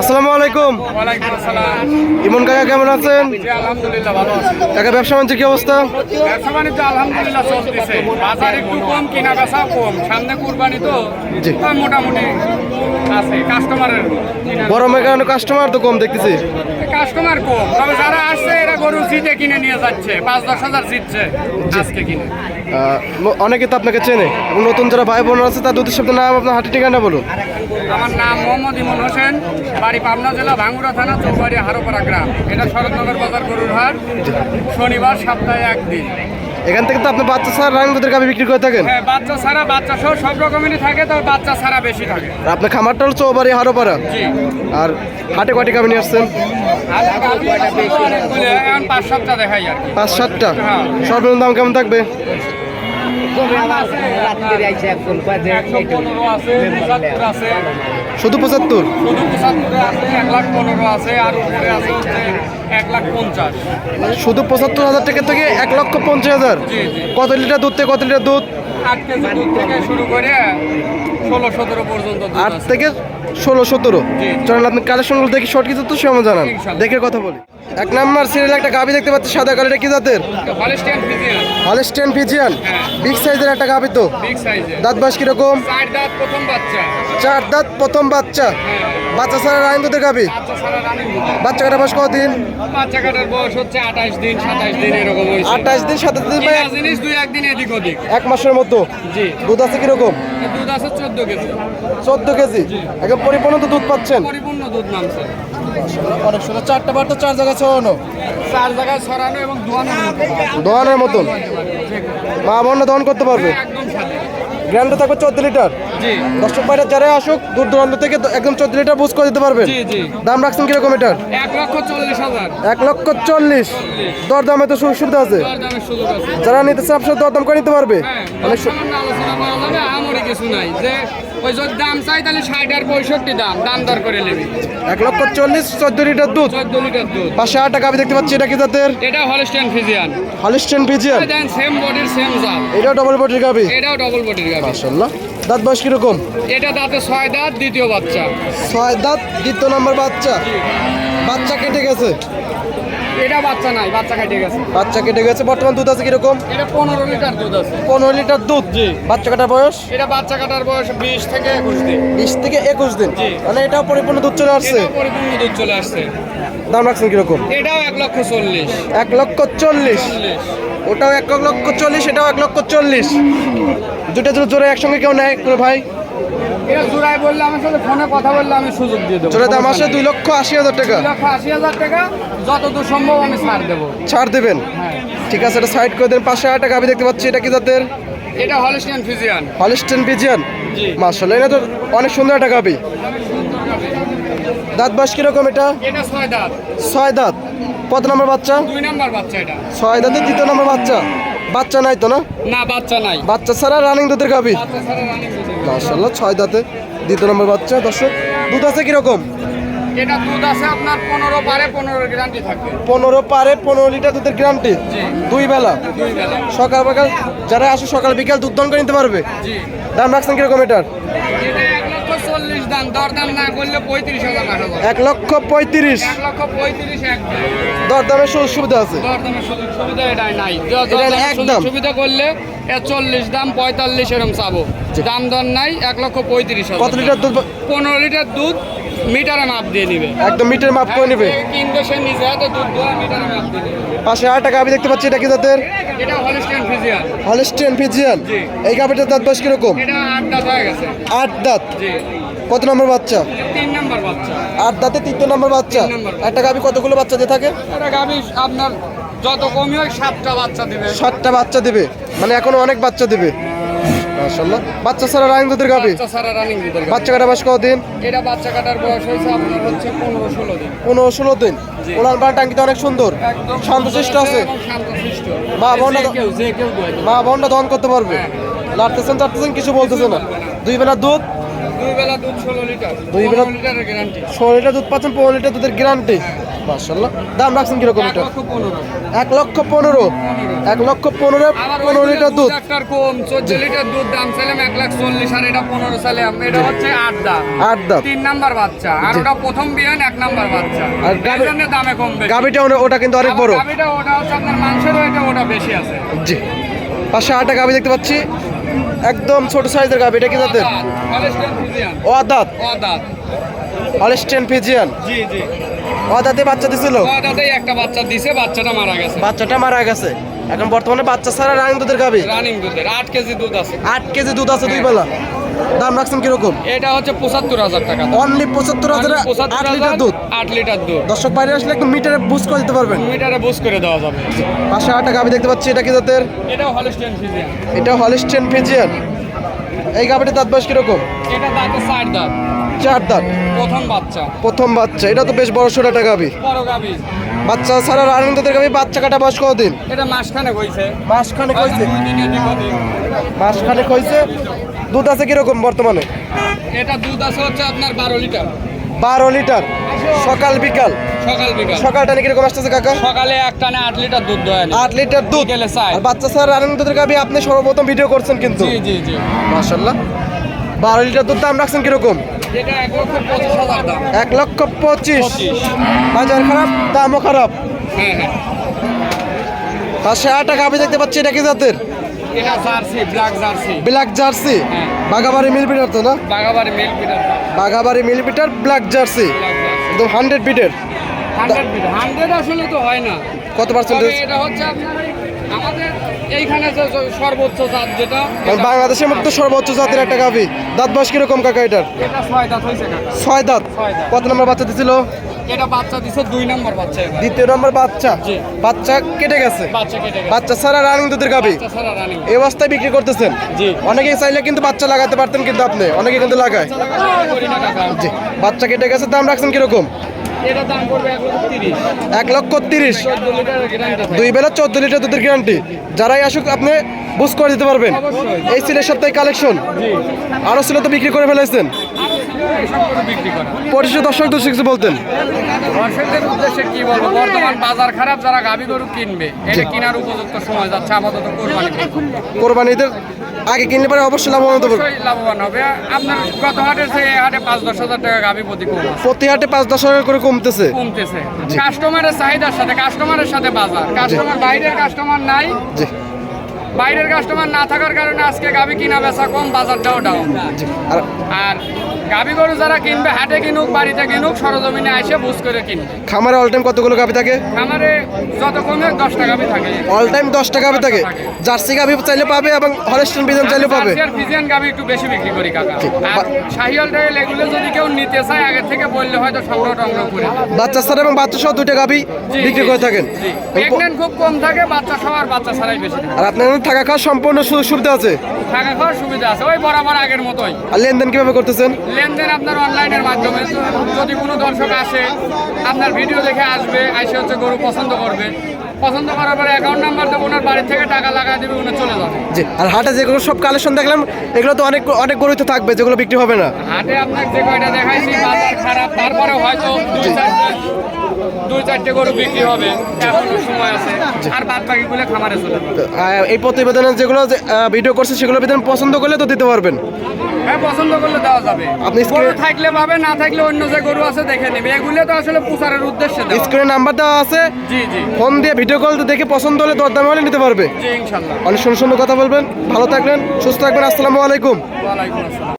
আসসালামু আলাইকুম। ইমন কাকা কেমন আছেন? কাকা ব্যবসা বাণিজ্যের কি অবস্থা? ব্যবসা বাণিজ্য আলহামদুলিল্লাহ চলতেছে। বাজার একটু কম কিনা বেচা কম। সামনে কুরবানি তো মোটামুটি আছে কাস্টমারের গরমের কারণে কাস্টমার তো কম দেখতেছি। কাস্টমার কম। তবে যারা আসছে এরা গরু জিতে কিনে নিয়ে যাচ্ছে। পাঁচ দশ হাজার জিতছে আজকে কিনে। অনেকে তো আপনাকে চেনে। নতুন যারা ভাই বোন আছে তাদের উদ্দেশ্যে নাম আপনার হাটের ঠিকানা বলুন। আমার নাম মোহাম্মদ ইমন হোসেন। বাড়ি পাবনা জেলা ভাঙ্গুড়া থানা চৌবাড়ি হারোপাড়া গ্রাম। এটা শরৎনগর বাজার গরুর হাট। শনিবার সপ্তাহে একদিন। এখান থেকে তো আপনি বাচ্চা ছাড়া দুধের গাভি বিক্রি করে থাকেন। হ্যাঁ বাচ্চা ছাড়া বাচ্চা সহ সব রকমেরই থাকে তবে বাচ্চা ছাড়া বেশি থাকে। আর আপনার খামারটা হলো চৌবাড়ি হারোপাড়া? জি। আর হাটে কয়টি গাভি নিয়ে আসছেন? পাঁচ সাতটা দেখাই আর পাঁচ সাতটা। হ্যাঁ। সর্বনিম্ন দাম কেমন থাকবে? শুধু পঁচাত্তর? শুধু পঁচাত্তরে আছে এক লাখ পনেরো আছে আর উপরে আছে হচ্ছে এক লাখ পঞ্চাশ শুধু পঁচাত্তর হাজার টাকা থেকে এক লক্ষ পঞ্চাশ হাজার। কত লিটার দুধ থেকে কত লিটার দুধ? আট কেজি দুধ থেকে শুরু করে ষোলো সতেরো পর্যন্ত আট থেকে ষোলো সতেরো। চলেন আপনি কালেকশনগুলো দেখি শর্ট কিছু তো সময় জানান। দেখে কথা বলি। এক নাম্বার সিরিয়াল একটা গাভি দেখতে পাচ্ছি সাদা কালার কি জাতের? হলস্টেন ফিজিয়ান হ্যাঁ। বিগ সাইজের একটা গাভি তো। দাঁত বাস কীরকম? চার দাঁত প্রথম বাচ্চা। বাচ্চা। হ্যাঁ। বাচ্চা ছাড়া রাইন দুধের গাভি? বাচ্চা সারা রানিং কাটা বাস কদিন বাচ্চা কাটার বয়স হচ্ছে আঠাশ দিন সাতাশ দিন এরকম আঠাশ দিন সাতাশ দিন এক- জিনিস দুই একদিন এদিক ওদিক। এক মাসের মতো? জি। দুধ আছে কীরকম? দুধ আছে চোদ্দ কেজি। চোদ্দ কেজি। একদম পরিপূর্ণ তো দুধ পাচ্ছেন? পরিপূর্ণ দুধ নামছে। অনেক সুন্দর। চারটা বার তো চার জায়গায় ছড়ানো। চার জায়গায় ছড়ানো এবং দোয়ানো দোকানের মতন? মা বোনরা দহন করতে পারবে? গ্র্যান্ডে থাকবে চোদ্দ লিটার? জি। দর্শক বাইরে যারা আসুক দূর দূরান্ত থেকে একদম চোদ্দ লিটার বুঝ করে দিতে পারবেন জি জি। দাম রাখছেন কীরকম এটার? এক লক্ষ চল্লিশ হাজার। এক লক্ষ চল্লিশ। দর দামে তো সুবিধা আছে। দর দামের সুযোগ আছে। যারা নিতে চান আপনার দর দাম করে নিতে পারবে। হ্যাঁ অনেক আলোচনা করা যাবে কিছু নাই। যে ওই যদি দাম চাই তাহলে ষাট আর পঁয়ষট্টি দাম দাম দর করে নেবে। এক লক্ষ চল্লিশ চোদ্দ লিটার দুধ। চোদ্দ লিটার দুধ। হাজার টাকা দেখতে পাচ্ছি এটা কি জাতের? এটা Holstein Friesian Holstein Friesian same বডির সেম জাত। এটাও ডবল বডির গাবি এটাও ডবল বডির গাবি মাশাআল্লাহ। দাঁত বয়স কীরকম? এটা দাঁতে ছয় দাঁত দ্বিতীয় বাচ্চা। ছয় দাঁত দ্বিতীয় নম্বর বাচ্চা। বাচ্চা কেটে গেছে? এটা বাচ্চা নাই বাচ্চা কেটে গেছে। বাচ্চা কেটে গেছে। বর্তমান দুধ আছে কীরকম? এটা পনেরো লিটার দুধ আছে। পনেরো লিটার দুধ? জি। বাচ্চা কাটার বয়স? এটা বাচ্চা কাটার বয়স বিশ থেকে একুশ দিন। বিশ থেকে একুশ দিন। মানে এটাও পরিপূর্ণ দুধ চলে আসছে? পরিপূর্ণ দুধ চলে আসছে। দাম রাখছেন কীরকম? এটাও এক লক্ষ চল্লিশ। এক লক্ষ চল্লিশ। চল্লিশ। ওটাও এক লক্ষ চল্লিশ এটাও এক লক্ষ চল্লিশ। দুটো দুটো জোরে একসঙ্গে কেউ নেয় কোনো ভাই? এটা জোড়ায় বললে আমার সাথে ফোনে কথা বললে আমি সুযোগ দিয়ে দেবো। জোরে দাম আসে দুই লক্ষ আশি হাজার টাকা। দুই লক্ষ আশি হাজার টাকা যতদূর সম্ভব আমি ছাড় দেবো। ছাড় দেবেন? হ্যাঁ। ঠিক আছে এটা সাইড করে দেন পাঁচশো হাজার টাকা আমি দেখতে পাচ্ছি এটা কি জাতের? এটা হলিস্টিয়ান ফিজিয়ান তো অনেক সুন্দর একটা গাবি। দাঁত বাস কীরকম এটা? এটা ছয় দাঁত। ছয় দাঁত। কত নম্বর বাচ্চা? দুই নাম্বার বাচ্চা এটা। ছয় দাঁতের দ্বিতীয় নম্বর বাচ্চা। বাচ্চা নাই তো না? না বাচ্চা নাই। বাচ্চা ছাড়া রানিং দুধের দুধের মার্শাল্লাহ ছয় দাঁতে। দ্বিতীয় নম্বর বাচ্চা দর্শক দুধ আছে কীরকম? এটা দুধ আছে আপনার পনেরো পারে পনেরো গ্যারান্টি থাকবে। পনেরো পারে পনেরো লিটার দুধের গ্যারান্টি জি। দুই বেলা? দুই বেলা। সকাল বিকাল যারা আসে সকাল বিকাল দুধ দন করে নিতে পারবে? জি। দাম রাখছেন কীরকম এটার এটা এক লক্ষ চল্লিশ দাম দরদাম না করলে পঁয়ত্রিশ হাজার এক লক্ষ পঁয়ত্রিশ। এক লক্ষ পঁয়ত্রিশ এক দর দামের সুযোগ সুবিধা আছে? দরদামের সুযোগ সুবিধা এটাই নাই। একদম। সুবিধা করলে চল্লিশ দাম পঁয়তাল্লিশ এরকম চাবো। দাম দর নাই এক লক্ষ পঁয়ত্রিশ কত লিটার দুধ পনেরো লিটার দুধ মিটারে মাপ দিয়ে নিবে। একদম মিটার মাপ করে নেবে। যে কিনবে সে নিজে হাতে দুধ দেওয়া মিটারে মাপ দিয়ে নিবে। পাশে আর টাকা আমি দেখতে পাচ্ছি এটা কি জাতের? এটা হলিস্টিয়ান ফিজিয়ান ফিজিয়ান এই গাভিটার দাঁত বয়স কীরকম? এটা আট দাঁত হয়ে গেছে। আট দাঁত। জি। কত নম্বর বাচ্চা? তিন নাম্বার বাচ্চা। আট দাঁতে তৃতীয় নম্বর বাচ্চা? একটা গাভি কতগুলো বাচ্চা দিয়ে থাকে? গাবি আপনার যত কমই হয় সাতটা বাচ্চা দিবে। সাতটা বাচ্চা দিবে? মানে এখনও অনেক বাচ্চা দিবে? মাশাল্লাহ বাচ্চা দুধের সারা রানিং দুধের গাভী। বাচ্চা কাটা বাস কদিন এটা বাচ্চা কাটার বয়স হয়েছে আপনার হচ্ছে পনেরো ষোলো দিন। পনেরো ষোলো দিন। ওনার পাড়া টাঙ্কিতে অনেক সুন্দর। শান্তশিষ্ট আছে? শান্তশিষ্ট। মা দেবে। মা বোনটা দহন করতে পারবে? লাড়তেছেন চাটতেছেন কিছু বলতেছে না? দুই বেলা দুধ দুই বেলা দুধ ষোলো লিটার। দুই বেলা- লিটারের গ্যারান্টি ষোলো লিটার দুধ পাচ্ছেন পনেরো লিটার দুধের গ্যারান্টি দাম রাখছেন কীরকম এক এটা? লক্ষ পনেরো। এক লক্ষ পনেরো। এক লক্ষ পনেরো আবার পনেরো লিটার দুধ। ডাক্তার কম। চোদ্দ লিটার দুধ দাম ছিলাম এক লাখ চল্লিশ আর এটা সালে এটা হচ্ছে আট দাম আট দাম তিন নাম্বার বাচ্চা। আর ওটা প্রথম বিয়ান এক নাম্বার বাচ্চা। আর দামে কম বেশি। গাভিটা ওটা- কিন্তু অনেক বড়। গাভীটা ওটা হচ্ছে আপনার মাংসের ওইটা ওটা বেশি আছে। জি। পাশে আটটা গাভি দেখতে পাচ্ছি। একদম ছোট সাইজের গাভি এটা কি জাতের? ও আদাত অদাঁত অদাঁত। ফিজিয়ান জি জি। অদাঁতে বাচ্চা দিছিল? অদাঁতেই একটা বাচ্চা দিছে বাচ্চাটা মারা গেছে। বাচ্চাটা মারা গেছে। এখন বর্তমানে বাচ্চা ছাড়া রানিং দুধের গাভি রানিং দুধের আট কেজি দুধ আছে। আট কেজি দুধ আছে দুই বেলা। দাম রাখছেন কীরকম? এটা হচ্ছে পঁচাত্তর হাজার টাকা। অনলি পঁচাত্তর হাজার আট লিটার দুধ? আট লিটার দুধ। দর্শক বাইরে আসলে একটু মিটারে বুস্ট করে দিতে পারবেন। মিটারে বুস করে দেওয়া যাবে। পাশে আটটা গাভি দেখতে পাচ্ছি এটা কি জাতের? এটা হলস্টেইন ফ্রিজিয়ান এটা হলিস্টেন ফিজিয়ান এই গাবিটা দাঁত বয়স কীরকম? এটা দাঁতে ষাট দাঁত। চার দাঁত। প্রথম বাচ্চা। প্রথম বাচ্চা। এটা তো বেশ বড় সড়ো একটা গাভি। বড় গাবি বাচ্চা ছাড়া রানিং দুধের গাভি বাচ্চা কাটা বয়স কতদিন? এটা মাসখানে হইছে। মাসখানেক দিনে দিন মাসখানেক হয়েছে দুধ আছে কীরকম বর্তমানে? এটা দুধ আছে হচ্ছে আপনার বারো লিটার। বারো লিটার। সকাল বিকাল? সকাল বিকাল। সকাল টানে কীরকম আসতেছে কাকা? সকালে এক টানে আট লিটার দুধ দেয় আট লিটার দুধ? চার। আর বাচ্চা ছাড়া রানিং দুধের গাভি আপনি সর্বপ্রথম ভিডিও করছেন কিন্তু? জি জি জি। মাশাল্লাহ বারো লিটার দুধ দাম রাখছেন কীরকম? এক লক্ষ পঁচিশ। বাজার খারাপ দামও খারাপ। পাশে আটটা গাভি দেখতে পাচ্ছি এটা কি জাতের? জার্সি ব্ল্যাক হ্যাঁ। বাগাবাড়ি মিল পিটার তো না? বাগাবাড়ি মিল পিটার ব্ল্যাক জার্সি। একদম হান্ড্রেড পিটের হান্ড্রেড আসলে তো হয় না। কত তবে পার্সেন্টেজ এটা হচ্ছে আপনার আমাদের এইখানে যে যে সর্বোচ্চ জাত যেটা মানে বাংলাদেশের মধ্যে সর্বোচ্চ জাতের একটা গাভি। দাঁত বয়স কীরকম কাকা এটার? ছয় দাঁত। কত নম্বর বাচ্চা দিছিল? এটা বাচ্চা দিছে দুই নম্বর বাচ্চা দ্বিতীয় নম্বর বাচ্চা? বাচ্চা কেটে গেছে? বাচ্চা রানিং দুধের গাভি? এই অবস্থায় বিক্রি করতেছেন? অনেকেই চাইলে কিন্তু বাচ্চা লাগাতে পারতেন কিন্তু আপনি। অনেকে কিন্তু লাগায়। বাচ্চা কেটে গেছে দাম রাখছেন কীরকম? এটা দাম পড়বে এক লক্ষ তিরিশ। দুই বেলা চোদ্দ লিটার দুধের গ্যারান্টি। যারাই আসুক আপনি বুঝ করে দিতে পারবেন। এই সিলের সপ্তাহে কালেকশন। জি। আরও ছিল তো বিক্রি করে ফেলেছেন। বিক্রি দর্শক দর্শক কিছু বলতেন। দর্শকদের উদ্দেশ্যে কি বলব? বর্তমান বাজার খারাপ যারা গাভী গরু কিনবে এটা কেনার উপযুক্ত সময় যাচ্ছে আপাতত কোরবানি। কোরবানিদের আগে কিনলে পরে অবশ্যই লাভবান হতে পারবে। লাভবান হবে। আপনার গত হাটের থেকে হাটে পাঁচ দশ হাজার টাকা গাভী প্রতি কম। প্রতি হাটে পাঁচ দশ হাজার করে কমতেছে। কমতেছে। কাস্টমারের চাহিদার সাথে কাস্টমারের সাথে বাজার। কাস্টমার বাইরের কাস্টমার নাই। জি। বাইরের কাস্টমার না থাকার কারণে আজকে গাভী কিনা বেচা কম বাজারটাও ডাউন আর আর গাভী গরু যারা কিনবে হাটে কিনুক বাড়িতে কিনুক সরজমিনে এসে বুঝ করে কিনবে খামারে অল টাইম কতগুলো গাভি থাকে? আমারে যত কমে দশটা গাভী থাকে। অল টাইম দশটা গাভি থাকে। জার্সি গাভি চাইলে পাবে এবং হলস্টেন বিজন চাইলে পাবে। আর ফিজিয়ান গাভী একটু বেশি বিক্রি করি কাকা। আর শাহিয়াল টাইল এগুলো যদি কেউ নিতে চায় আগে থেকে বললে হয়তো সংগ্রহ টংগ্রহ করে বাচ্চা ছাড়া এবং বাচ্চা সহ দুইটা গাভি বিক্রি করে থাকেন। জি। প্রেগনেন্ট খুব কম থাকে বাচ্চা সবার বাচ্চা ছাড়াই বেশি আর আপনার থাকা খাওয়া সম্পূর্ণ সুযোগ সুবিধা আছে? থাকা খাওয়ার সুবিধা আছে। ওই বরাবর আগের মতোই। আর লেনদেন কীভাবে করতেছেন? লেনদেন আপনার অনলাইনের মাধ্যমে। যদি কোনো দর্শক আসে আপনার ভিডিও দেখে আসবে আইসে হচ্ছে গরু পছন্দ করবে। পছন্দ করার পরে অ্যাকাউন্ট নাম্বার দেবো ওনার বাড়ি থেকে টাকা দেবে উনি চলে যাবে। জি আর হাটে যেগুলো সব কালেকশন দেখলাম এগুলো তো অনেক অনেক গরুই তো থাকবে যেগুলো বিক্রি হবে না। হাটে আপনাকে যে কয়টা দেখাইছি বাজার খারাপ তারপরে হয়তো দুই চারটে গরু বিক্রি হবে এখনও সময় আছে। আর বাদ বাকিগুলো খামারে চলে এই প্রতিবেদনে যেগুলো ভিডিও করছে সেগুলো পছন্দ করলে তো দিতে পারবেন। হ্যাঁ পছন্দ করলে দেওয়া যাবে। আপনি গরু থাকলে পাবে না থাকলে অন্য যে গরু আছে দেখে নেবে। এগুলো তো আসলে প্রচারের উদ্দেশ্যে দেওয়া। স্ক্রিনে নাম্বার দেওয়া আছে। জি জি। ফোন দিয়ে ভিডিও কল দেখে পছন্দ হলে দরদাম হলে নিতে পারবে। জি অনেক সুন্দর সুন্দর কথা বলবেন। ভালো থাকবেন সুস্থ থাকবেন। আসসালামু আলাইকুম। ওয়ালাইকুম আসসালাম।